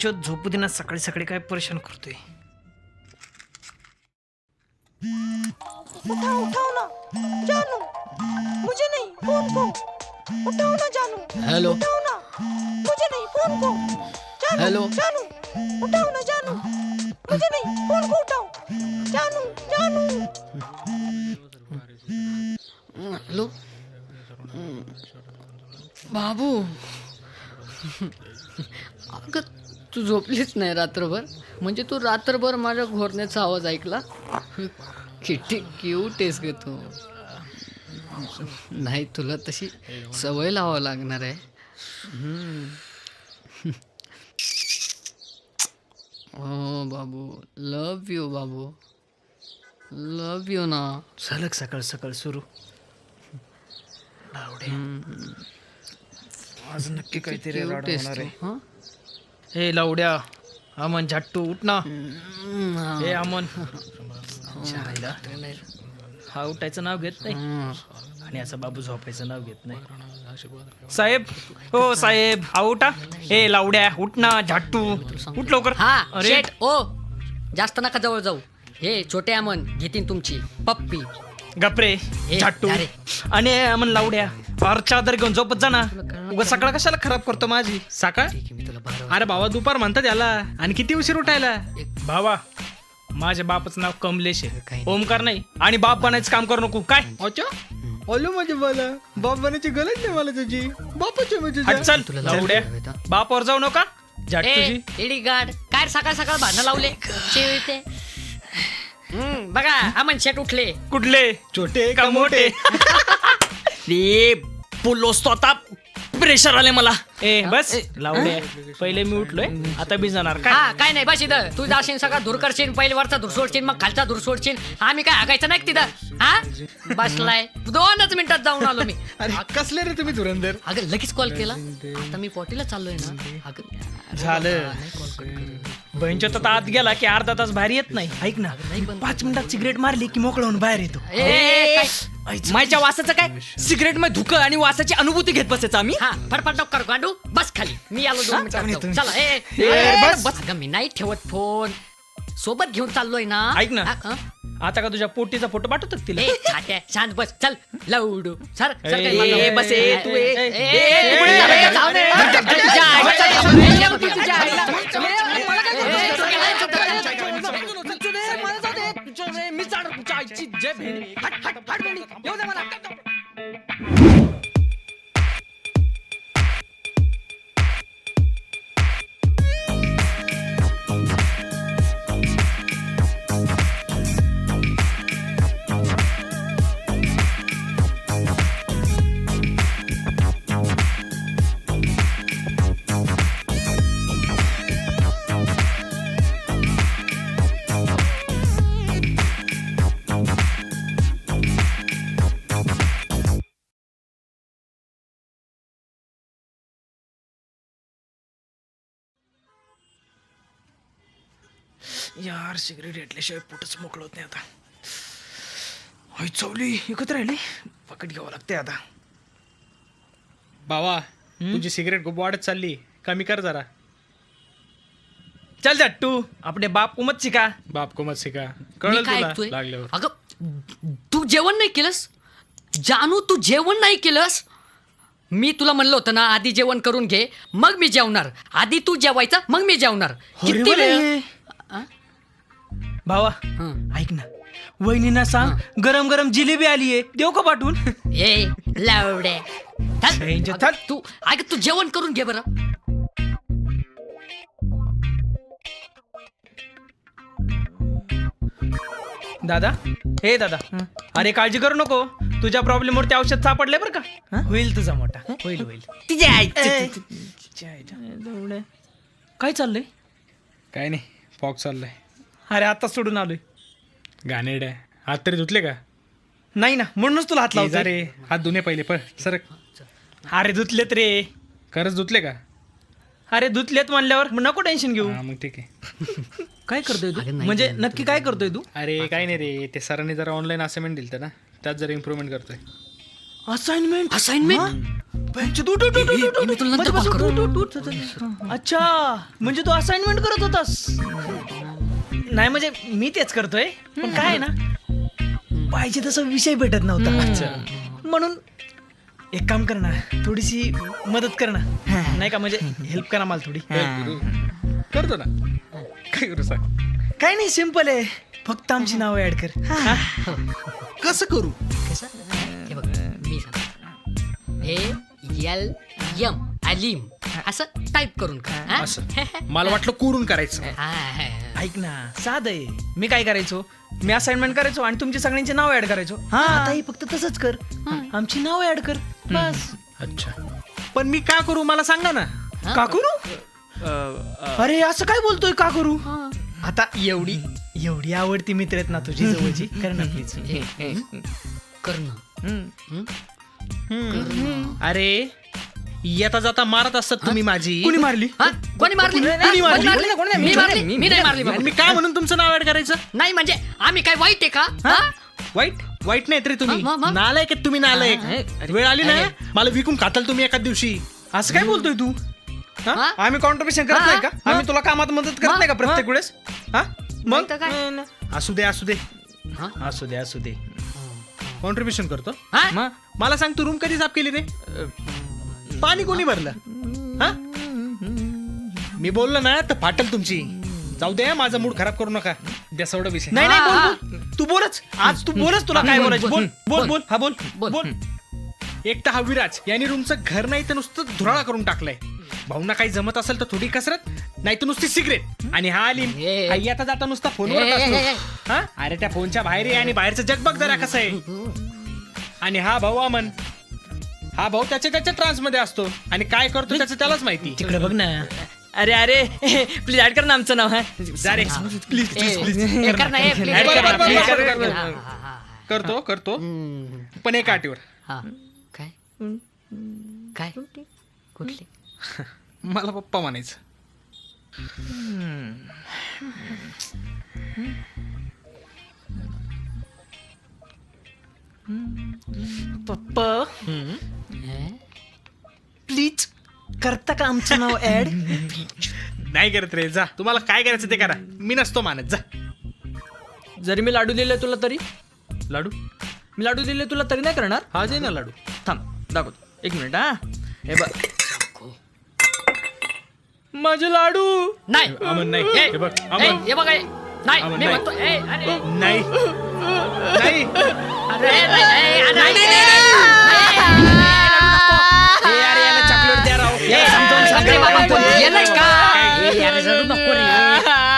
बँचोत झोपू सकाळी सकाळी काय परेशान करतोय. उठाओ उठाओ ना. जानू मुझे नहीं फोन को. उठाओ ना जानू. हेलो उठाओ ना. मुझे नहीं फोन को. जानू हेलो जानू. उठाओ ना जानू. मुझे नहीं फोन को उठाओ जानू जानू. हॅलो बाबू. अगं तू झोपलीच नाही रात्रभर. म्हणजे तू रात्रभर माझ्या घोरण्याचा आवाज ऐकला? किती क्यूट आहेस ग तू. नाही तुला तशी सवय लावावं लागणार आहे. हो बाबू लव यू बाबू. लव यू ना. झालं सकाळ सकाळ सुरू? आज नक्की काहीतरी हं? लावड्या अमन झाट्टू उठ ना. हा. अमन. हा उठायचं नाव घेत नाही. आणि असं बाबू झोपायचं नाव घेत नाही. साहेब हो साहेब हा उठा. हे लावड्या उठ ना झाट्टू. उठ लवकर. हा अरे. शेट ओ. जास्त नका जवळ जाऊ. हे छोटे अमन घेतीन तुमची. पप्पी. गपरे झाट्टू अरे. आणि अमन लावड्या. फार चादर घेऊन झोपत जा ना. उगा सकाळ कशाला खराब करतो माझी? सकाळ? मी तुला बारा अरे भावा दुपार म्हणतात याला. आणि किती उशीर उठायला? भावा माझ्या बापाचं नाव कमलेश आहे. ओमकार नाही. आणि बाप बनायचं काम करू नको. काय? अच्छा आलो माझे बाला बाप बनायची गरज नाही मला तुझी. बापाच्या म्हणजे हट चल तुला लावड्या. बापावर जाऊ नका. झाट तुझी. गाड काय सकाळ सकाळ भांडण लावले? चिवते हम्म, बघा अमन शेट उठले. कुठले? छोटे का मोठे? रे बोललोस तो आता प्रेशर आले मला. ए बस. लावडे पहिले मी उठलोय आता मी जाणार. काय हा काय नाही बस इथं. तू जाशील सगळा धूर करशील पहिले वरचा धूर सोडशील मग खालचा धूर सोडशील. आम्ही काय हागायचं नाही का तिथं? हा? बसलाय. दोनच मिनिटात जाऊन आलो मी. अरे कसले रे तुम्ही धुरंधर? अगं लगेच कॉल केला. आता मी पोटीला चाललोय ना. अगं झालं. बहिणच्या तर आत गेला की अर्धा तास बाहेर येत नाही. ऐक ना पाच मिनिटात सिगरेट मारली की मोकळं होऊन बाहेर येतो? माझ्या वासाचं काय? सिगरेटमध्ये धुकं आणि वासाची अनुभूती घेत बसायचं आम्ही? हा फडफड नको करू गांडू. बस खाली. मी आलो दोन मिनिटात. जाऊ. चला ए, ए, ए, बस. बस. अगं मी नाही ठेवत फोन. सोबत घेऊन चाललोय ना. ऐक ना. हा, हा. आता का तुझ्या पोटीचा फोटो पाठवतो का तिला? ए छाट्या शांत बस चल लवडू. सर सर ए, काय मला- ए, बस, ए, तू ए. ए, ए, ए, तू पुढे जा, ए, जाऊ दे. तुझ्या आईला- तुझ्या आईला- यार सिगरेट घेतल्याशिवाय पोटच मोकळं होत नाही आता. होय चवली एकत्र राहिली पकड घ्यावं लागते आता. भावा तुझी सिगरेट खूप वाढत चालली. कमी कर जरा. चल जाट्टू आपले बाप उमत शिका. बाप को मत शिका. मी कळलं काय तुला? ऐकतोय? लागल्यावर अगं तू जेवण नाही केलंस? जानू तू जेवण नाही केलंस? मी तुला म्हणलं होतं ना आधी जेवण करून घे मग मी जेवणार. आधी तू जेवायचं मग मी जेवणार. किती वेळ? भावा हं. ऐक ना. वहिनीना सांग गरम गरम जिलेबी आली आहे. देऊ का पाठवून? ए लावडे. शेंजे. तू अगं तू जेवण करून घे बरं. दादा हे दादा. अरे काळजी करू नको. तुझ्या प्रॉब्लेम वरती औषध सापडले बरं का? होईल तुझा मोठा. होईल होईल. तिच्या. काय चाललंय? काय नाही फॉक चाललाय. अरे आता सोडून आलोय. घाणेरड्या हात तरी धुतले का? नाही ना म्हणूनच तुला हात लावता रे हात धुणे पहिले पण सर अरे धुतलेत रे. खरंच धुतले का? अरे धुतलेत म्हणल्यावर. मग नको टेन्शन घेऊ. हा मग ठीक आहे. काय करतोय तू? म्हणजे नक्की काय करतोय तू? अरे काय नाही रे. ते सरांनी जरा ऑनलाईन असाइनमेंट दिलं ना. त्यात जरा इम्प्रूव्हमेंट करतोय. असाइनमेंट असाइनमेंट मी तुला नंतर call करतो. अच्छा म्हणजे तू असाइनमेंट करत होतास. नाही म्हणजे मी तेच करतोय पण काय आहे ना पाहिजे तसा विषय भेटत नव्हता. म्हणून एक काम कर ना थोडीशी मदत कर ना. नाही का म्हणजे हेल्प करा मला थोडी. करतो ना. काय करू सांग? काय नाही सिंपल आहे. फक्त आमची नावं ऍड कर. हा? कसं करू? कसं? हे बघ मी सांग ए एल यम अलीम असं टाईप करून कर? असं. मला वाटलं कोरून करायचं. ऐक ना साध आहे. मी काय करायचो? मी असाइनमेंट करायचो आणि तुमची सगळ्यांची नाव ऍड करायचो. हा आता ही फक्त तसंच कर. आमची नाव ऍड कर. बस. अच्छा. पण मी का करू? मला सांगा ना. का करू? अरे असं काय बोलतोय का करू? आता एवढी एवढी आवडती मित्र आहेत ना तुझी जवळची. कर ना प्लीज करणं अरे येता जाता मारत असतात तुम्ही माझी. कुणी मारली? हा? कोणी मारली? कोणी मारली? कोणी मारली? मी मारली. मी नाही मारली. बाबा. मी काय म्हणून तुमचं नाव ऍड करायचं? नाही म्हणजे आम्ही काय वाईट आहे का? हा? वाईट? वाईट नाही तरी तुम्ही. हा, मग, मग? नालायक आहेत तुम्ही नालायक. वेळ आली ना? मला विकून खाताल तुम्ही एका दिवशी. असं काय बोलतोय तू? हा? हा? आम्ही कॉन्ट्रीब्युशन करत हा? नाही का? आम्ही तुला कामात मदत करत? नाही का प्रत्येक वेळेस? हा? मग? नाही तर काय? असू दे असू दे. हा? असू दे असू दे. कॉन्ट्रीब्युशन करतो. हा? मला सांग तू रूम कधी साफ केली रे? पाणी कोणी भरलं? हा? मी बोललो ना तर फाटल तुमची. जाऊ दे माझा मूड खराब करू नका. द्या सोडा विषय नाही नाही बोल बोल. तू बोलच. आज तू बोलच तुला काय बोल, बोलायचं. बोल बोल, बोल हा बोल. बोल. एक तर हा विराज. यांनी रूमचं घर नाही तर नुसतं धुराळा करून टाकलंय. भाऊना काही जमत असेल तर थोडी कसरत नाही तर नुसती सिगरेट. आणि हा आलीम ए. हा येता जाता नुसता ए, फोनवर ए, ए, ए. हा. अरे त्या फोनच्या बाहेर आहे आणि बाहेरचं जग बघ जरा कसं आहे. आणि हा भाऊ अमन. हा भाऊ त्याच्या त्याच्या ट्रान्समध्ये असतो. आणि काय करतो त्याचं त्यालाच माहिती. तिकडे बघ ना. अरे अरे प्लीज ऍड कर ना आमचं नाव हा. जा रे. प्लीज प्लीज प्लीज कर ना, please, ना, कर. हा, हा, हा, हा. करतो करतो. हम्म. पण एका अटीवर हा. काय? काय? कुठली? मला पप्पा म्हणायचं. पप्पा. हे? प्लीज करता का आमचं नाव ऍड? नाही करत रे जा. तुम्हाला काय करायचं ते करा. मी नसतो मानत जा. जरी मी लाडू दिले तुला तरी. लाडू? मी लाडू दिले तुला तरी नाही करणार? हा जे ना लाडू. थांब दाखवतो. एक मिनिट हा. हे बघ. माझे लाडू. नाही. अमन नाही. ए, हे बघ. ए, अमन. हे बघा. ए. नाही अमन, मी नाही. म्हणतो ए, अरे, नाही. नाही अरे, चॉकलेट द्या राव समजावून सांग बाबा, तू का?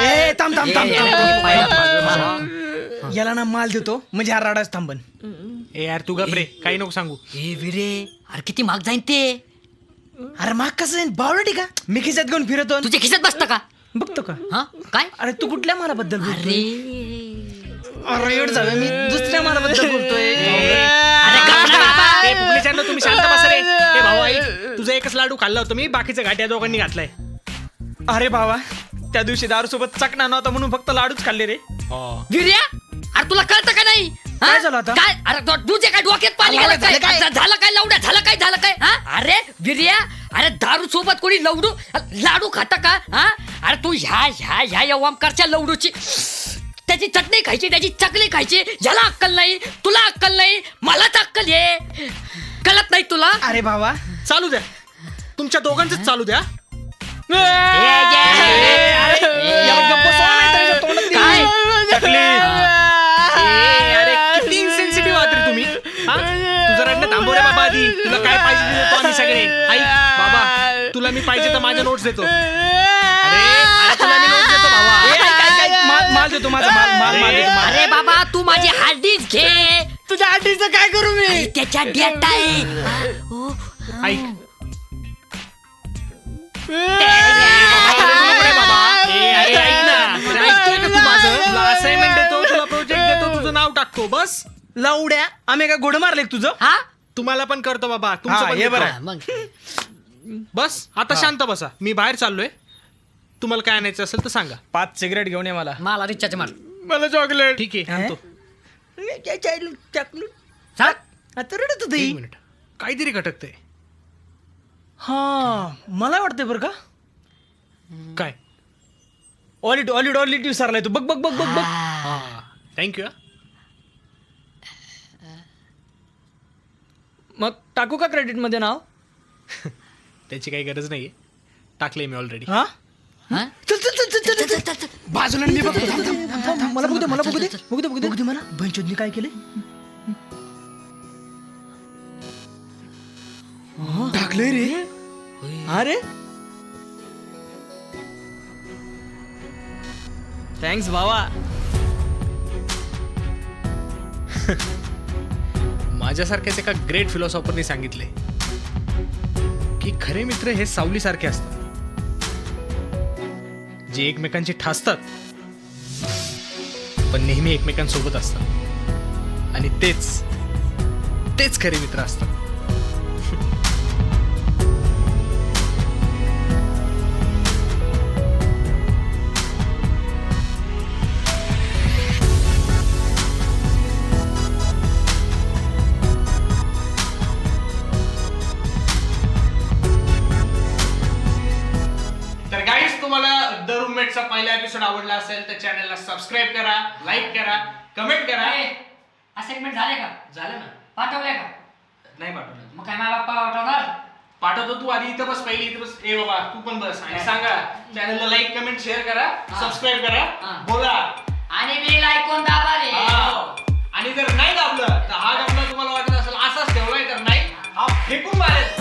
ए, थांब थांब थांब थांब. याला ना माल देतो म्हणजे हा राडाच थांबन ए यार तू गप रे काही नको सांगू ए विरे अरे किती महाग जाईन ते अरे माग कसं बावळटी का मी खिशात घेऊन फिरतो तुझ्या खिशात बसतं का बघतो का हा काय अरे तू कुठल्या मालाबद्दल बोलतोय? अरे अरे एवढं झालं. मी दुसऱ्या मालाबद्दल बोलतोय. अरे गप ना बाबा. ए, पुढच्यानं तुम्ही शांत बसा रे. ए भाऊ ऐक तुझा एकच लाडू खाल्ला होता मी बाकीचं घाट्या दोघांनी घातलाय. अरे बाबा त्या दिवशी दारू सोबत चकना नव्हता म्हणून फक्त लाडूच खाल्ले रे. विर्या अरे तुला कळतं का नाही? हा? काय झालं आता? काय? अरे तो- तुझे काय डोक्यात पाणी गेलं झालं काय? झालं काय? लावड्या झालं काय? झालं काय? हा? अरे विर्या अरे दारू सोबत कोणी लवडू लाडू खाता का? हा? अरे तू ह्या ह्या ह्या या वामकारच्या लवडूची त्याची चटणी खायची त्याची चकली खायची. याला अक्कल नाही तुला अक्कल नाही मलाच अक्कल आहे कळत नाही तुला? अरे बाबा. चालू द्या. तुमच्या दोघांच चालू द्या. याला गप्प बसवा नाही तर याच्या तोंडात काय? दिली. ए, अरे किती इन्सेन्सिटिव्ह आहात रे तुम्ही. हा? तुझं रडणं थांबव रे बाबा आधी. तुला काय पाहिजे ते देतो आम्ही सगळे. ऐक बाबा तुला मी पाहिजे तर माझ्या नोट्स देतो. माल देतो माझा माल माल माल देतो माल. अरे बाबा तू माझी हार्डीच घे. तुझ्या आठीचं काय करू मी? त्याच्या डेट आहे. ओ, ऐक असाइनमेंट देतो तुला प्रोजेक्ट देतो तुझं नाव टाकतो बस. लावड्या आम्ही काय घोडं मारले तुझं? हा? तुम्हाला पण करतो बाबा तुमचं हा, पण हे देतो. बरं हा, मग. बस आता शांत बसा. मी बाहेर चाललोय. तुम्हाला काय आणायचं असेल तर सांगा. पाच सिगरेट घेऊन ये मला. मला रिचार्ज मार. मला चॉकलेट ठीक आहे आणतो. चॉकलेट चाल. आता रडत एक होती मिनिट. काहीतरी खटकतंय हा मला वाटतंय बरं का. काय? ऑलिट ऑलिट ऑलिट विसरलाय तू. बघ बघ बघ बघ बघ. हा. थँक्यू मग टाकू का क्रेडिटमध्ये नाव? त्याची काही गरज नाही टाकले मी ऑलरेडी हा? हा? चल चल चल चल चल चल चल. बाजूला मी बघतो. थांब, थांब, थांब, थांब, थांब. मला बघू दे मला बघू दे बघू दे बघू दे. बघू दे मला. काय केले? टाकलंय रे. अरे. थँक्स भावा. माझ्यासारख्याच एका ग्रेट फिलॉसॉफरनी सांगितले की खरे मित्र हे सावलीसारखे असतात. जे एकमेकांची ठासतात पण नेहमी एकमेकांसोबत असतात. आणि तेच तेच खरे मित्र असतात. असेल तर चॅनलला सबस्क्राईब करा लाईक करा कमेंट करा. ए, असाइनमेंट झाले का? झालं ना. पाठवले का? नाही पाठवलं. मग काय मला बाप्पा पाठवणार? पाठवतो तू आधी इथं बस पहिली इथं बस. ए बाबा तू पण बस. आणि सांगा चॅनलला लाईक कमेंट शेअर करा सबस्क्राईब करा. बोला. आणि मी ऐकून दाबा रे. आणि जर नाही दाबलं तर हा दाबला तुम्हाला वाटत असेल असाच ठेवलाय तर नाही. हा फेकून मारेल.